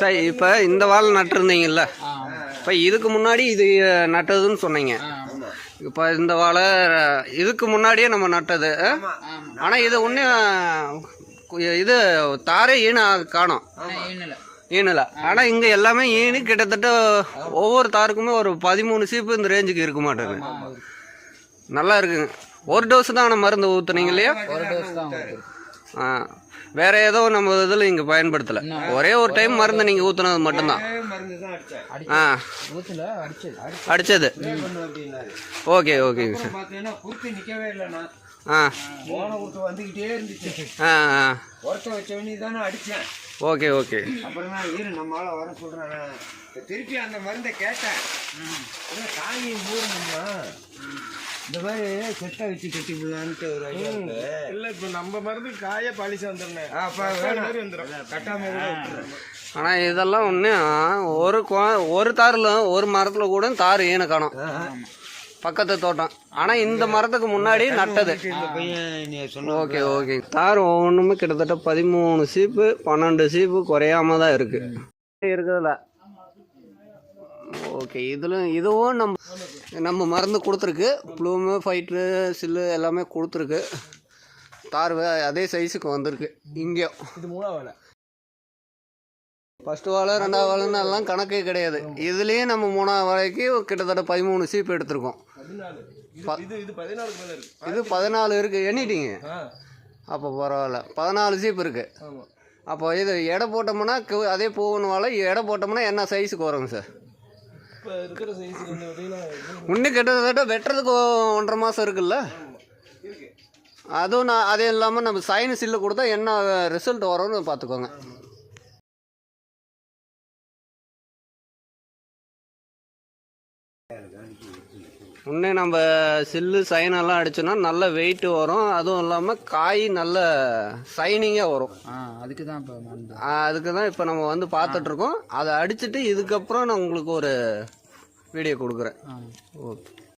சரி இப்போ இந்த வாழை நட்டுருந்தீங்கல்ல? இப்போ இதுக்கு முன்னாடி இது நட்டதுன்னு சொன்னீங்க. இப்போ இந்த வாழை இதுக்கு முன்னாடியே நம்ம நட்டது ஆனால் இது ஒன்றும் இது தாரே ஈன காணோம். ஈனல ஆனால் இங்கே எல்லாமே ஈனு கிட்டத்தட்ட ஒவ்வொரு தாருக்குமே ஒரு பதிமூணு சீப்பு இந்த ரேஞ்சுக்கு இருக்க மாட்டேங்குது. நல்லா இருக்குங்க. ஒரு டோஸ் தான் ஆனால் மருந்து ஊற்றுனீங்க இல்லையா? ஒரு டோஸ் தான். ஆ. வேற ஏதோ நம்ம இதில் இங்கே பயன்படுத்தலை. ஒரே ஒரு டைம் மருந்து நீங்கள் ஊற்றுனது மட்டும்தான். ஆ. அடிச்சது. ஓகே ஓகேங்க சார் ஆ. Okay okay. அப்புறம் இரு நம்மளால வர திருப்பி அந்த மருந்தை கேட்டேன். மூடணும்னா இந்த மாதிரி செட்டை வச்சு கட்டி விடலான்ட்டு ஒரு ஐடியா இருக்கு. இல்ல இப்ப நம்ம மருந்து காய பாலிசி வந்துடுறேன் ஆ, அப்ப வேணாம். கட்டாம. ஆனால் இதெல்லாம் ஒன்று ஒரு ஒரு தாரில் ஒரு மரத்தில் கூட தார் ஈன காணும். பக்கத்து தோட்டம். ஆனால் இந்த மரத்துக்கு முன்னாடி நட்டது. இந்த பையன் நீ சொன்ன ஓகே ஓகே. தார் ஒவ்வொன்றுமே கிட்டத்தட்ட பதிமூணு சீப்பு பன்னெண்டு சீப்பு குறையாம தான் இருக்கு. இருக்குதுல்ல ஓகே இதில் இதுவும் நம்ம நம்ம மருந்து கொடுத்துருக்கு. ப்ளூமு ஃபைட்ரு சில்லு எல்லாமே கொடுத்துருக்கு. தார் அதே சைஸுக்கு வந்திருக்கு. இங்கேயும் இது மூணாவது வேலை. ஃபர்ஸ்ட் வாழை ரெண்டாவது வாழைன்னு எல்லாம் கணக்கே கிடையாது. இதுலேயும் நம்ம மூணாவது வாழைக்கு கிட்டத்தட்ட பதிமூணு சீப்பு எடுத்திருக்கோம். இது பதினாலு இருக்குது எண்ணிட்டீங்க? அப்போ பரவாயில்ல. பதினாலு சீப்பு இருக்குது அப்போ இது எடை போட்டோம்னா அதே பூவன் வாழை எடை போட்டோம்னா என்ன சைஸுக்கு வருங்க சார்? இப்ப இருக்கிற சைஸ் வந்து பார்த்தீங்கன்னா இது இன்னும் கிட்டத்தட்ட வெட்டுறதுக்கு ஒன்றரை மாதம் இருக்குல்ல? இருக்கு. அதுவும் நான் அது இல்லாமல் நம்ம சைன் சில்லு கொடுத்தா என்ன ரிசல்ட் வரும்னு பார்த்துக்கோங்க. முன்னே நம்ம சில்லு சைனெல்லாம் அடிச்சோன்னா நல்ல வெயிட் வரும். அதுவும் இல்லாமல் காய் நல்ல சைனிங்காக வரும். அதுக்கு தான் இப்போ அதுக்கு தான் இப்போ நம்ம வந்து பார்த்துட்ருக்கோம். அதை அடிச்சுட்டு இதுக்கப்புறம் நான் உங்களுக்கு ஒரு வீடியோ கொடுக்குறேன். ஓகே.